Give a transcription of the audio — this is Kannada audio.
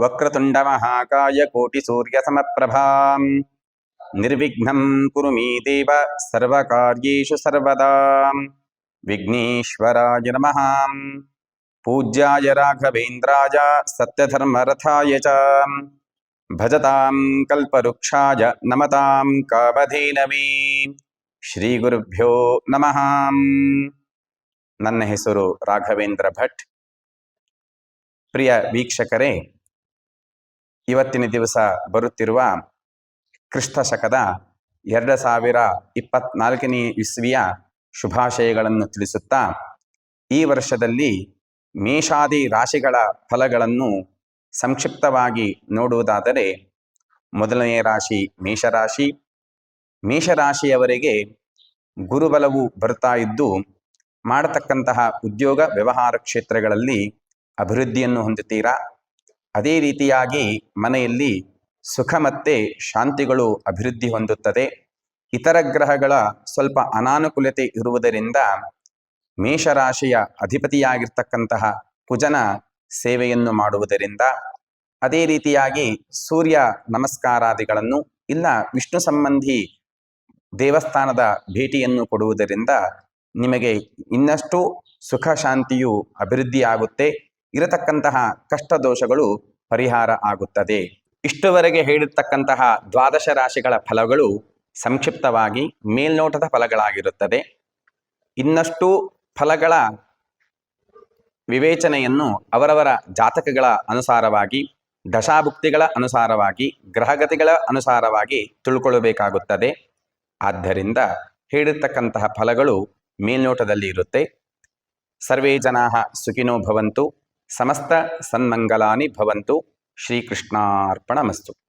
వక్రతుండమహాకాయ కోటిసూర్యసమప్రభా. నిర్విఘ్నం కురు మీ దేవ సర్వకార్యేషు సర్వదా. విఘ్నేశ్వరాయ నమ. పూజ్యాయ రాఘవేంద్రాయ సత్యధర్మరథాయ ಭಜತಾಂ ಕಲ್ಪವೃಕ್ಷಾಯ ನಮತಾಂ ಕಾಮಧೇನವೀ. ಶ್ರೀ ಗುರುಭ್ಯೋ ನಮಃ. ನನ್ನ ಹೆಸರು ರಾಘವೇಂದ್ರ ಭಟ್. ಪ್ರಿಯ ವೀಕ್ಷಕರೇ, ಇವತ್ತಿನ ದಿವಸ ಬರುತ್ತಿರುವ ಕ್ರಿಸ್ತ ಶಕದ ಎರಡು ಸಾವಿರ ಇಪ್ಪತ್ನಾಲ್ಕನೇ ಇಸ್ವಿಯ ಶುಭಾಶಯಗಳನ್ನು ತಿಳಿಸುತ್ತಾ, ಈ ವರ್ಷದಲ್ಲಿ ಮೇಷಾದಿ ರಾಶಿಗಳ ಫಲಗಳನ್ನು ಸಂಕ್ಷಿಪ್ತವಾಗಿ ನೋಡುವುದಾದರೆ ಮೊದಲನೆಯ ರಾಶಿ ಮೇಷರಾಶಿ. ಮೇಷರಾಶಿಯವರಿಗೆ ಗುರುಬಲವು ಬರ್ತಾ ಇದ್ದು, ಮಾಡತಕ್ಕಂತಹ ಉದ್ಯೋಗ ವ್ಯವಹಾರ ಕ್ಷೇತ್ರಗಳಲ್ಲಿ ಅಭಿವೃದ್ಧಿಯನ್ನು ಹೊಂದುತ್ತೀರಾ? ಅದೇ ರೀತಿಯಾಗಿ ಮನೆಯಲ್ಲಿ ಸುಖ ಮತ್ತೆ ಶಾಂತಿಗಳು ಅಭಿವೃದ್ಧಿ ಹೊಂದುತ್ತದೆ. ಇತರ ಗ್ರಹಗಳ ಸ್ವಲ್ಪ ಅನಾನುಕೂಲತೆ ಇರುವುದರಿಂದ ಮೇಷರಾಶಿಯ ಅಧಿಪತಿಯಾಗಿರ್ತಕ್ಕಂತಹ ಕುಜನ ಸೇವೆಯನ್ನು ಮಾಡುವುದರಿಂದ ಅದೇ ರೀತಿಯಾಗಿ ಸೂರ್ಯ ನಮಸ್ಕಾರಾದಿಗಳನ್ನು ಇಲ್ಲ ವಿಷ್ಣು ಸಂಬಂಧಿ ದೇವಸ್ಥಾನದ ಭೇಟಿಯನ್ನು ಕೊಡುವುದರಿಂದ ನಿಮಗೆ ಇನ್ನಷ್ಟು ಸುಖ ಶಾಂತಿಯು ಅಭಿವೃದ್ಧಿಯಾಗುತ್ತೆ. ಇರತಕ್ಕಂತಹ ಕಷ್ಟ ದೋಷಗಳು ಪರಿಹಾರ ಆಗುತ್ತದೆ. ಇಷ್ಟುವರೆಗೆ ಹೇಳಿರ್ತಕ್ಕಂತಹ ದ್ವಾದಶ ರಾಶಿಗಳ ಫಲಗಳು ಸಂಕ್ಷಿಪ್ತವಾಗಿ ಮೇಲ್ನೋಟದ ಫಲಗಳಾಗಿರುತ್ತದೆ. ಇನ್ನಷ್ಟು ಫಲಗಳ ವಿವೇಚನೆಯನ್ನು ಅವರವರ ಜಾತಕಗಳ ಅನುಸಾರವಾಗಿ, ದಶಾಭುಕ್ತಿಗಳ ಅನುಸಾರವಾಗಿ, ಗ್ರಹಗತಿಗಳ ಅನುಸಾರವಾಗಿ ತಿಳ್ಕೊಳ್ಳಬೇಕಾಗುತ್ತದೆ. ಆದ್ದರಿಂದ ಹೇಳಿರ್ತಕ್ಕಂತಹ ಫಲಗಳು ಮೇಲ್ನೋಟದಲ್ಲಿ ಇರುತ್ತೆ. ಸರ್ವೇ ಜನಾ ಸುಖಿನೋ ಭವಂತು, ಸಮಸ್ತ ಸನ್ಮಂಗಲಾನಿ ಭವಂತು, ಶ್ರೀಕೃಷ್ಣಾರ್ಪಣಮಸ್ತು.